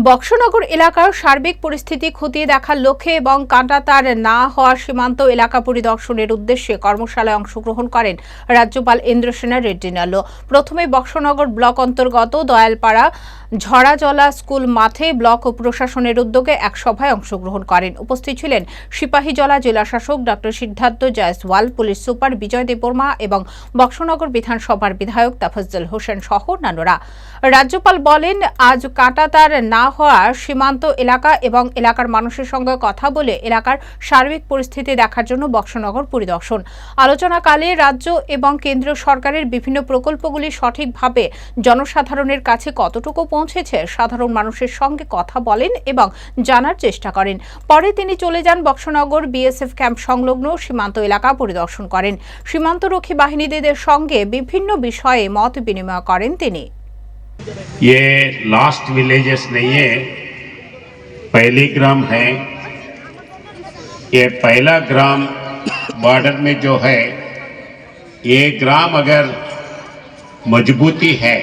বক্সনগর এলাকার সার্বিক পরিস্থিতি খতিয়ে দেখার লক্ষ্যে এবং কাঁটাতার না হওয়া সীমান্ত এলাকা পরিদর্শনের উদ্দেশ্যে কর্মশালায় অংশগ্রহণ করেন রাজ্যপাল ইন্দ্রসেনা রেড্ডি প্রথমে বক্সনগর ব্লক অন্তর্গত দয়ালপাড়া ঝড়াজলা স্কুল মাঠে ব্লক ও প্রশাসনের উদ্যোগে এক সভায় অংশগ্রহণ করেন। উপস্থিত ছিলেন সিপাহীজলা জেলাশাসক doctor Siddharth Jaiswal, police super Bijoy Debbarma এবং বক্সনগর বিধানসভার বিধায়ক তাফাজ্জল হোসেন সহ অন্যান্যরা। রাজ্যপাল বলেন, আজ কাঁটাতার না হওয়া সীমান্ত এলাকা এবং এলাকার মানুষের সঙ্গে কথা বলে এলাকার সার্বিক পরিস্থিতি দেখার জন্য বক্সনগর পরিদর্শন। আলোচনাকালে রাজ্য এবং কেন্দ্রীয় সরকারের বিভিন্ন প্রকল্পগুলি সঠিকভাবে জনসাধারণের কাছে কতটুকু পৌঁছেছে সাধারণ মানুষের সঙ্গে কথা বলেন এবং জানার চেষ্টা করেন পরে তিনি চলে যান বক্সনগর বিএসএফ ক্যাম্প সংলগ্ন সীমান্ত এলাকা পরিদর্শন করেন সীমান্তরক্ষী বাহিনীদের সঙ্গে বিভিন্ন বিষয়ে মত বিনিময় করেন তিনি ये लास्ट विलेजेस नहीं है पहली ग्राम है ये पहला ग्राम बॉर्डर में जो है ये ग्राम अगर मजबूती है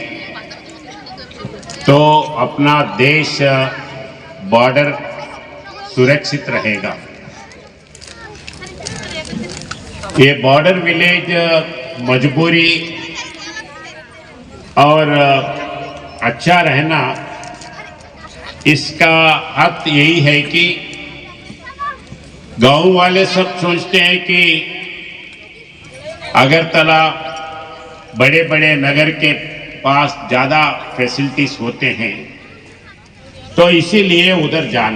तो अपना देश बॉर्डर सुरक्षित रहेगा। ये बॉर्डर विलेज मजबूरी और अच्छा रहना, इसका अर्थ यही है कि गाँव वाले सब सोचते हैं कि अगरतला बड़े बड़े नगर के पास ज़्यादा फैसिलिटीज़ होते हैं। तो इसीलिए उधर जाना।